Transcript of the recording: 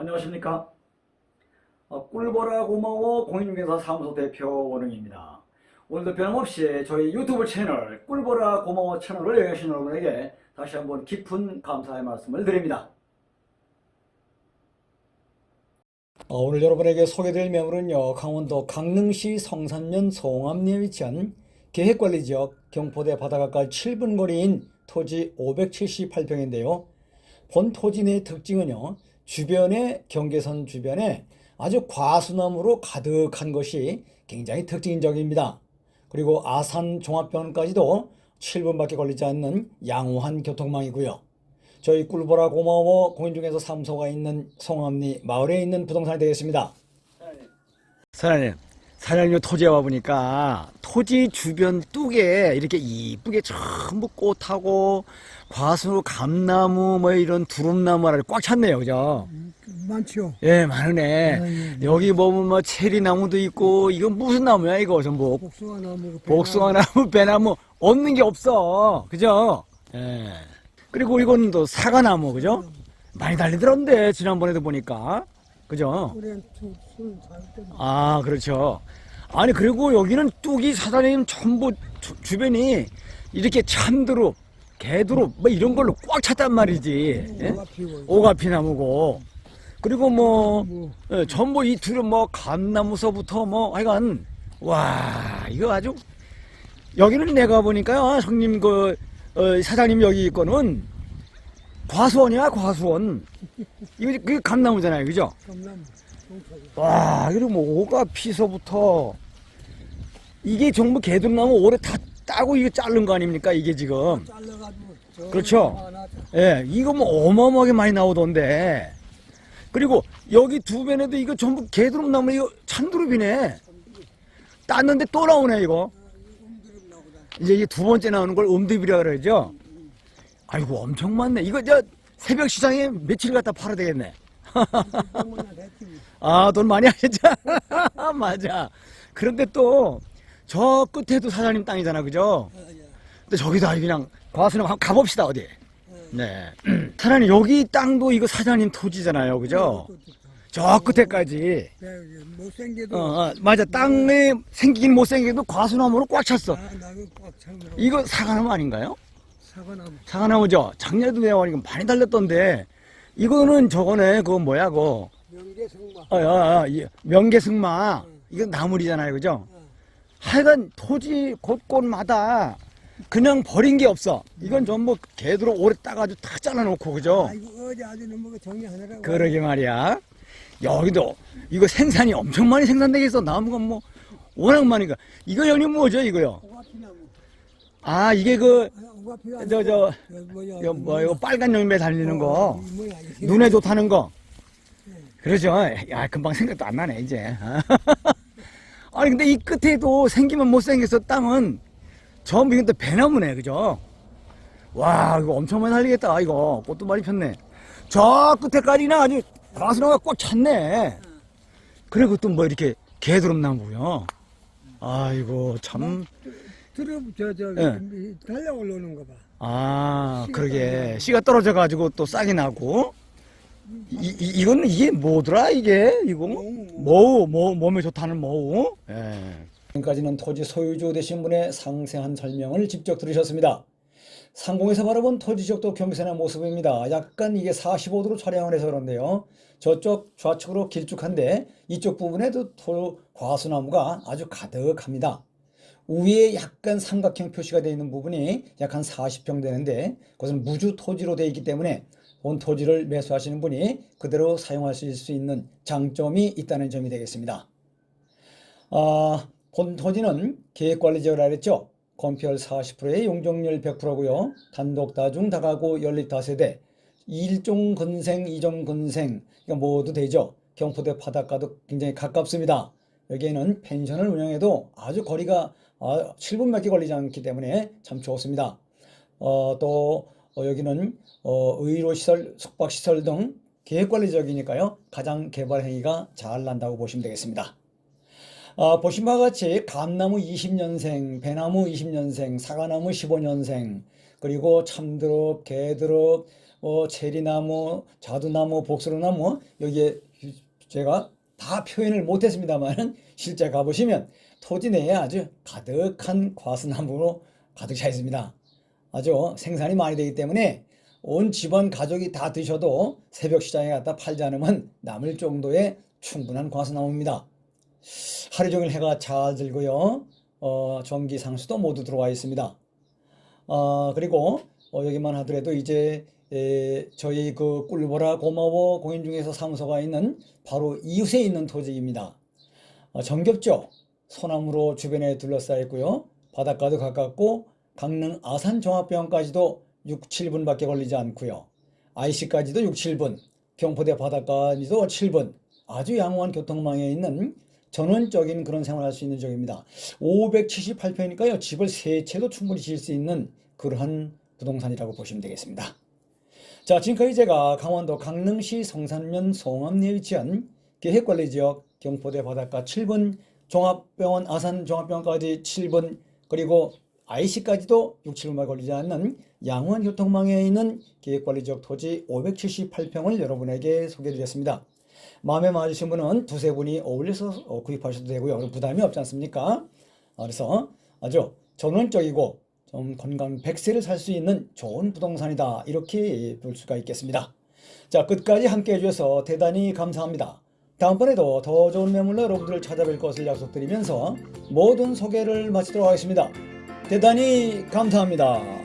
안녕하십니까? 어, 꿀보라 고마워 공인중개사 사무소 대표 원흥입니다. 오늘도 변함없이 저희 유튜브 채널 꿀보라 고마워 채널을 여행하신 여러분에게 다시 한번 깊은 감사의 말씀을 드립니다. 어, 오늘 여러분에게 소개드릴 매물은요 강원도 강릉시 성산면 송암리에 위치한 계획관리지역 경포대 바다가까지 7분 거리인 토지 578평인데요. 본 토지 내 특징은요 주변에 경계선 주변에 아주 과수나무로 가득한 것이 굉장히 특징적입니다. 그리고 아산 종합병원까지도 7분밖에 걸리지 않는 양호한 교통망이고요. 저희 꿀보라 고마워 공인중개사 사무소가 있는 송암리 마을에 있는 부동산이 되겠습니다. 사장님, 사장님 토지에 와보니까 토지 주변 뚝에 이렇게 이쁘게 전부 꽃하고 과수, 감나무, 뭐 이런 두릅나무를 꽉 찼네요, 그죠? 많죠. 예, 많으네. 네, 네. 여기 보면 뭐 체리나무도 있고, 이건 무슨 나무야, 이거 전부? 복숭아 나무, 복숭아나무, 배나무, 없는 게 없어. 그죠? 예. 그리고 이건 또 사과나무, 그죠? 많이 달리더런데, 지난번에도 보니까. 그죠? 때. 아, 그렇죠. 아니, 그리고 여기는 뚝이 사장님 전부 주, 주변이 이렇게 참두루, 개두루, 뭐 이런 걸로 꽉 찼단 말이지. 예? 오가 피고. 오가피 나무고. 그리고 뭐, 뭐 예, 전부 이 둘은 뭐 감나무서부터 뭐 하여간 와 이거 아주 여기는 내가 보니까요 아, 형님 그 어, 사장님 여기 있거는 과수원이야 과수원. 이거 그 감나무잖아요 그죠? 감나무. 와 그리고 뭐 오가 피서부터. 이게 전부 개들나무 올해 다 따고 이거 자른 거 아닙니까 이게 지금? 그렇죠. 예 이거 뭐 어마어마하게 많이 나오던데. 그리고 여기 두 변에도 이거 전부 개두릅나무 이거 참두릅이네. 땄는데 또 나오네 이거. 나오다. 이제 이게 두 번째 나오는 걸 음듭이라 그러죠 아이고 엄청 많네 이거 저 새벽 시장에 며칠 갖다 팔아야 되겠네. 아 돈 많이 하셨죠 맞아 그런데 또 저 끝에도 사장님 땅이잖아 그죠. 근데 저기도 아주 그냥 과수는 한번 가봅시다 어디 네 사장님 여기 땅도 이거 사장님 토지잖아요 그죠. 저 끝에까지 네, 못생겨도. 어, 어, 맞아 땅에 생기긴 못생겨도 과수나무로 꽉 찼어 아. 이거 사과나무 아닌가요? 사과나무. 사과나무죠 작년에도 내가 보니까 많이 달렸던데 이거는 저거네 그거 뭐야 그거 명계성마. 어, 어, 어, 이 명계승마 이거 나물이잖아요 그죠? 어. 하여간 토지 곳곳마다 그냥 버린 게 없어 이건 전부 개들어 오래 따가지고 다 잘라놓고 그죠? 아, 어제 아주 너무 정리하느라고. 그러게 말이야. 여기도 이거 생산이 엄청 많이 생산되겠어. 나무가 뭐 워낙 많으니까. 이거 형님 뭐죠 이거요? 오가피나무. 아 이게 그 아, 오가피가. 저. 이거 뭐 이거 빨간 열매 달리는 거 이게. 눈에 좋다는 거. 그러죠. 야 금방 생각도 안 나네 이제. 아니 근데 이 끝에도 생기면 못 생겨서 땅은 전부 이건 또 배나무네 그죠? 와 이거 엄청 많이 달리겠다 이거 꽃도 많이 폈네. 저 끝에까지는 아주 가수나가 꽉 찼네. 그리고 또뭐 이렇게 개드름 나무요. 아이고 참. 들어 저저 예. 달려 올라오는 거 봐. 아, 그러게. 씨가 떨어져 가지고 또 싹이 나고. 이, 이, 이거는 이게 뭐더라, 이게? 이거? 뭐우, 뭐, 몸에 좋다는 뭐우? 예. 지금까지는 토지 소유주 되신 분의 상세한 설명을 직접 들으셨습니다. 상공에서 바라본 토지 지역도 경계선의 모습입니다. 약간 이게 45도로 촬영을 해서 그런데요. 저쪽 좌측으로 길쭉한데 이쪽 부분에도 토 과수나무가 아주 가득합니다. 위에 약간 삼각형 표시가 되어 있는 부분이 약 한 40평 되는데 그것은 무주 토지로 되어 있기 때문에 온 토지를 매수하시는 분이 그대로 사용하실 수 있는 장점이 있다는 점이 되겠습니다. 아, 본 토지는 계획관리지역이라 그랬죠. 건폐율 40%에 용적률 100%고요. 단독 다중 다가구 연립 다세대, 일종 근생, 이종 근생 이거 모두 되죠. 경포대 바닷가도 굉장히 가깝습니다. 여기에는 펜션을 운영해도 아주 거리가 아, 7분밖에 걸리지 않기 때문에 참 좋습니다. 어, 또 어, 여기는 어, 의료시설, 숙박시설 등 계획관리 지역이니까요. 가장 개발 행위가 잘 난다고 보시면 되겠습니다. 아, 보신 바와 같이 감나무 20년생, 배나무 20년생, 사과나무 15년생, 그리고 참드럽, 개드럽, 어, 체리나무, 자두나무, 복수로나무 여기에 제가 다 표현을 못했습니다만 실제 가보시면 토지 내에 아주 가득한 과수나무로 가득 차 있습니다. 아주 생산이 많이 되기 때문에 온 집안 가족이 다 드셔도 새벽 시장에 갖다 팔지 않으면 남을 정도의 충분한 과수나무입니다. 하루 종일 해가 잘 들고요. 어, 전기 상수도 모두 들어와 있습니다. 어, 그리고 어, 여기만 하더라도 이제 에, 저희 그 꿀보라 고마워 공인중개사 사무소가 있는 바로 이웃에 있는 토지입니다. 어, 정겹죠? 소나무로 주변에 둘러싸여 있고요. 바닷가도 가깝고 강릉 아산 종합병원까지도 6, 7분밖에 걸리지 않고요. IC까지도 6, 7분, 경포대 바닷가까지도 7분. 아주 양호한 교통망에 있는 전원적인 그런 생활을 할수 있는 지역입니다. 578평이니까요. 집을 세 채도 충분히 지을 수 있는 그러한 부동산이라고 보시면 되겠습니다. 자, 지금까지 제가 강원도 강릉시 성산면 송암리에 위치한 계획관리지역 경포대 바닷가 7분, 종합병원 아산 종합병원까지 7분, 그리고 IC까지도 6, 7분만 걸리지 않는 양원 교통망에 있는 계획관리 지역 토지 578평을 여러분에게 소개해드렸습니다. 마음에 맞으신 분은 두세 분이 어울려서 어, 구입하셔도 되고요. 부담이 없지 않습니까? 아, 그래서 아주 전원적이고 좀 건강 100세를 살 수 있는 좋은 부동산이다. 이렇게 볼 수가 있겠습니다. 자, 끝까지 함께 해 주셔서 대단히 감사합니다. 다음번에도 더 좋은 매물로 여러분들을 찾아뵐 것을 약속드리면서 모든 소개를 마치도록 하겠습니다. 대단히 감사합니다.